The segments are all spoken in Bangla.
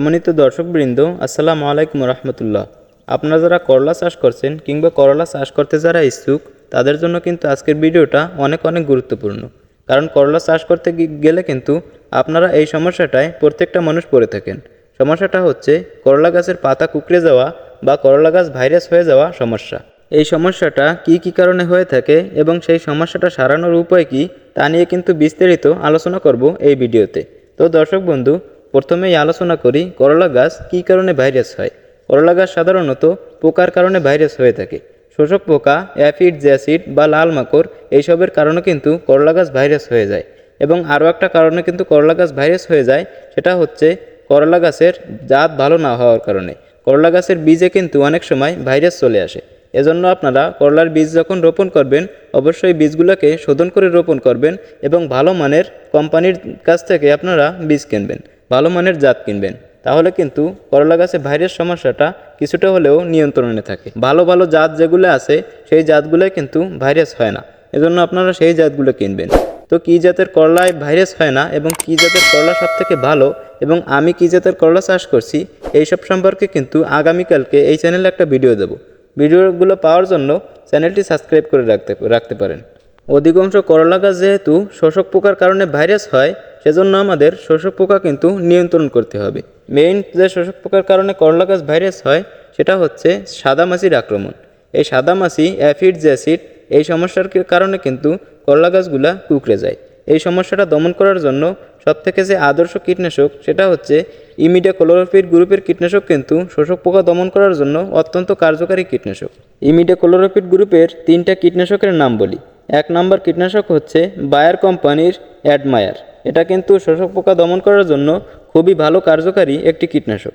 সম্মানিত দর্শকবৃন্দ, আসসালামু আলাইকুম রহমতুল্লাহ আপনারা যারা করলা চাষ করছেন কিংবা করলা চাষ করতে যারা ইচ্ছুক, তাদের জন্য কিন্তু আজকের ভিডিওটা অনেক অনেক গুরুত্বপূর্ণ। কারণ করলা চাষ করতে গেলে কিন্তু আপনারা এই সমস্যাটায় প্রত্যেকটা মানুষ পড়ে থাকেন। সমস্যাটা হচ্ছে করলা গাছের পাতা কুকড়ে যাওয়া বা করলা গাছ ভাইরাস হয়ে যাওয়া সমস্যা। এই সমস্যাটা কি কি কারণে হয়ে থাকে এবং সেই সমস্যাটা সারানোর উপায় কি, তা নিয়ে কিন্তু বিস্তারিত আলোচনা করব এই ভিডিওতে। তো দর্শক বন্ধু প্রথমেই আলোচনা করি করলা গাছ কী কারণে ভাইরাস হয়। করলা গাছ সাধারণত পোকার কারণে ভাইরাস হয়ে থাকে। শোষক পোকা, অ্যাফিড, জ্যাসিড বা লাল মাকড়, এইসবের কারণে কিন্তু করলা গাছ ভাইরাস হয়ে যায়। এবং আরও একটা কারণে কিন্তু করলা গাছ ভাইরাস হয়ে যায়, সেটা হচ্ছে করলা গাছের জাত ভালো না হওয়ার কারণে। করলা গাছের বীজে কিন্তু অনেক সময় ভাইরাস চলে আসে। এজন্য আপনারা করলার বীজ যখন রোপণ করবেন, অবশ্যই বীজগুলোকে শোধন করে রোপণ করবেন এবং ভালো মানের কোম্পানির কাছ থেকে আপনারা বীজ কিনবেন, ভালো মানের জাত কিনবেন। তাহলে কিন্তু করলা গাছে ভাইরাস সমস্যাটা কিছুটা হলেও নিয়ন্ত্রণে থাকে। ভালো ভালো জাত যেগুলো আছে, সেই জাতগুলোয় কিন্তু ভাইরাস হয় না। এজন্য আপনারা সেই জাতগুলো কিনবেন। তো কী জাতের করলায় ভাইরাস হয় না এবং কী জাতের করলা সব থেকে ভালো এবং আমি কী জাতের করলা চাষ করছি, এইসব সম্পর্কে কিন্তু আগামীকালকে এই চ্যানেলে একটা ভিডিও দেবো। ভিডিওগুলো পাওয়ার জন্য চ্যানেলটি সাবস্ক্রাইব করে রাখতে রাখতে পারেন। অধিকাংশ করলা গাছ যেহেতু শোষক পোকার কারণে ভাইরাস হয়, সেজন্য আমাদের শোষক পোকা কিন্তু নিয়ন্ত্রণ করতে হবে। মেইন যে শোষক পোকার কারণে করলা গাছ ভাইরাস হয়, সেটা হচ্ছে সাদামাছির আক্রমণ। এই সাদামাছি অ্যাফিড জ্যাসিড এই সমস্যার কারণে কিন্তু করলা গাছগুলা কুকড়ে যায়। এই সমস্যাটা দমন করার জন্য সবথেকে যে আদর্শ কীটনাশক সেটা হচ্ছে ইমিডা ক্লোরোফিড গ্রুপের কীটনাশক কিন্তু শোষক পোকা দমন করার জন্য অত্যন্ত কার্যকারী কীটনাশক। ইমিডা ক্লোরোফিড গ্রুপের তিনটা কীটনাশকের নাম বলি। এক নম্বর কীটনাশক হচ্ছে বায়ার কোম্পানির অ্যাডমায়ার। এটা কিন্তু শোষক পোকা দমন করার জন্য খুবই ভালো কার্যকারী একটি কীটনাশক।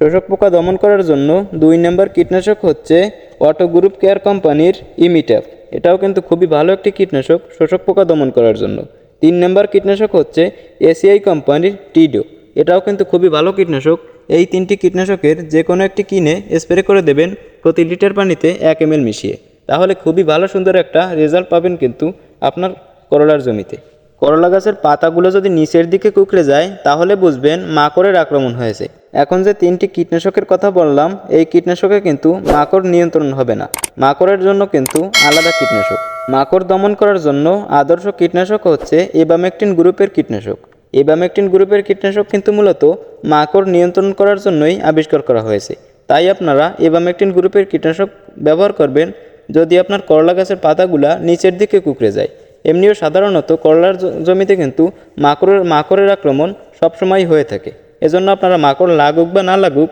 শোষক পোকা দমন করার জন্য দুই নম্বর কীটনাশক হচ্ছে অটো গ্রুপ কেয়ার কোম্পানির ইমিট্যাপ এটাও কিন্তু খুবই ভালো একটি কীটনাশক শোষক পোকা দমন করার জন্য। তিন নম্বর কীটনাশক হচ্ছে এসিআই কোম্পানির টিডো। এটাও কিন্তু খুবই ভালো কীটনাশক। এই তিনটি কীটনাশকের যে কোনো একটি কিনে স্প্রে করে দেবেন প্রতি লিটার পানিতে এক এম মিশিয়ে। তাহলে খুবই ভালো সুন্দর একটা রেজাল্ট পাবেন কিন্তু আপনার করলার জমিতে। করলা গাছের পাতাগুলো যদি নিচের দিকে কুকড়ে যায়, তাহলে বুঝবেন মাকড়ের আক্রমণ হয়েছে। এখন যে তিনটি কীটনাশকের কথা বললাম, এই কীটনাশকে কিন্তু মাকড় নিয়ন্ত্রণ হবে না। মাকড়ের জন্য কিন্তু আলাদা কীটনাশক। মাকড় দমন করার জন্য আদর্শ কীটনাশক হচ্ছে এবামেকটিন গ্রুপের কীটনাশক। এবামেকটিন গ্রুপের কীটনাশক কিন্তু মূলত মাকড় নিয়ন্ত্রণ করার জন্যই আবিষ্কার করা হয়েছে। তাই আপনারা এবামেকটিন গ্রুপের কীটনাশক ব্যবহার করবেন যদি আপনার করলা গাছের পাতাগুলা নিচের দিকে কুকড়ে যায়। এমনিও সাধারণত করলার জমিতে কিন্তু মাকড়ের মাকড়ের আক্রমণ সবসময় হয়ে থাকে। এজন্য আপনারা মাকড় লাগুক বা না লাগুক,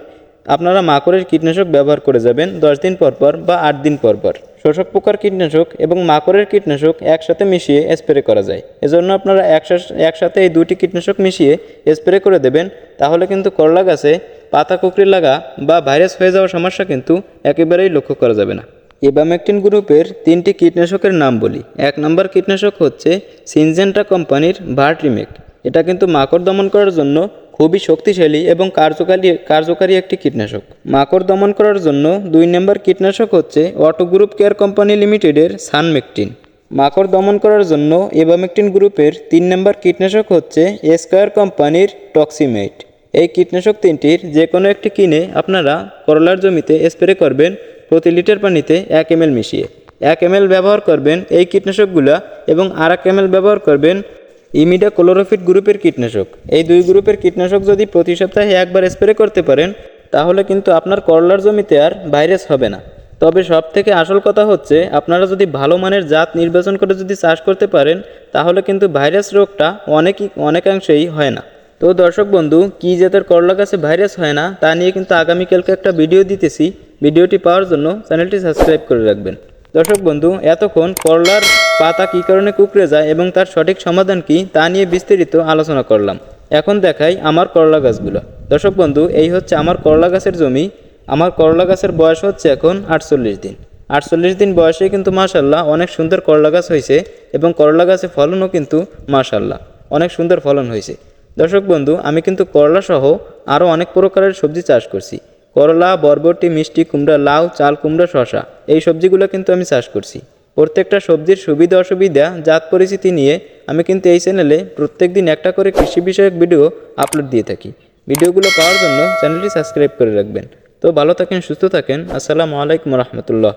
আপনারা মাকড়ের কীটনাশক ব্যবহার করে যাবেন দশ দিন পর পর বা আট দিন পর পর। শোষক পোকার কীটনাশক এবং মাকড়ের কীটনাশক একসাথে মিশিয়ে স্প্রে করা যায়। এজন্য আপনারা একসা- একসাথে এই দুটি কীটনাশক মিশিয়ে স্প্রে করে দেবেন। তাহলে কিন্তু করলা গাছে পাতা কুকরি লাগা বা ভাইরাস হয়ে যাওয়ার সমস্যা কিন্তু একেবারেই লক্ষ্য করা যাবে না। এবামেকটিন গ্রুপের তিনটি কীটনাশকের নাম বলি। এক নম্বর কীটনাশক হচ্ছে সিনজেন্টা কোম্পানির ভার্ট্রিমেক এটা কিন্তু মাকড় দমন করার জন্য খুবই শক্তিশালী এবং কার্যকারী কার্যকারী একটি কীটনাশক। মাকড় দমন করার জন্য দুই নম্বর কীটনাশক হচ্ছে অটো গ্রুপ কেয়ার কোম্পানি লিমিটেডের সানমেকটিন। মাকড় দমন করার জন্য এবামেকটিন গ্রুপের তিন নম্বর কীটনাশক হচ্ছে এসকায়ার কোম্পানির টক্সিমেট। এই কীটনাশক তিনটির যে কোনো একটি কিনে আপনারা করলার জমিতে স্প্রে করবেন প্রতি লিটার পানিতে এক এম মিশিয়ে। এক এম ব্যবহার করবেন এই কীটনাশকগুলা এবং আর এক এম ব্যবহার করবেন ইমিডা ক্লোরোফিট গ্রুপের কীটনাশক। এই দুই গ্রুপের কীটনাশক যদি প্রতি সপ্তাহে একবার স্প্রে করতে পারেন, তাহলে কিন্তু আপনার করলার জমিতে আর ভাইরাস হবে না। তবে সব থেকে আসল কথা হচ্ছে, আপনারা যদি ভালো মানের জাত নির্বাচন করে যদি চাষ করতে পারেন, তাহলে কিন্তু ভাইরাস রোগটা অনেকই অনেকাংশেই হয় না। তো দর্শক বন্ধু, কী জাতের করলা গাছে ভাইরাস হয় না, তা নিয়ে কিন্তু আগামীকালকে একটা ভিডিও দিতেছি। ভিডিওটি পাওয়ার জন্য চ্যানেলটি সাবস্ক্রাইব করে রাখবেন। দর্শক বন্ধু, এতক্ষণ করলার পাতা কী কারণে কুকড়ে যায় এবং তার সঠিক সমাধান কি তা নিয়ে বিস্তারিত আলোচনা করলাম। এখন দেখাই আমার করলা গাছগুলো। দর্শক বন্ধু, এই হচ্ছে আমার করলা গাছের জমি। আমার করলা গাছের বয়স হচ্ছে এখন আটচল্লিশ দিন। আটচল্লিশ দিন বয়সে কিন্তু মাশাল্লাহ অনেক সুন্দর করলা গাছ হয়েছে এবং করলা গাছে ফলনও কিন্তু মাশাল্লাহ অনেক সুন্দর ফলন হয়েছে। দর্শক বন্ধু, আমি কিন্তু করলা সহ আরও অনেক প্রকারের সবজি চাষ করছি। করলা, বরবটি, মিষ্টি কুমড়া, লাউ, চাল কুমড়া শশা এই সবজিগুলো কিন্তু আমি চাষ করছি। প্রত্যেকটা সবজির সুবিধা অসুবিধা, জাত পরিচিতি নিয়ে আমি কিন্তু এই চ্যানেলে প্রত্যেক দিন একটা করে কৃষি বিষয়ক ভিডিও আপলোড দিয়ে থাকি। ভিডিওগুলো পাওয়ার জন্য চ্যানেলটি সাবস্ক্রাইব করে রাখবেন। তো ভালো থাকেন, সুস্থ থাকেন। আসসালামু আলাইকুম রহমতুল্লাহ।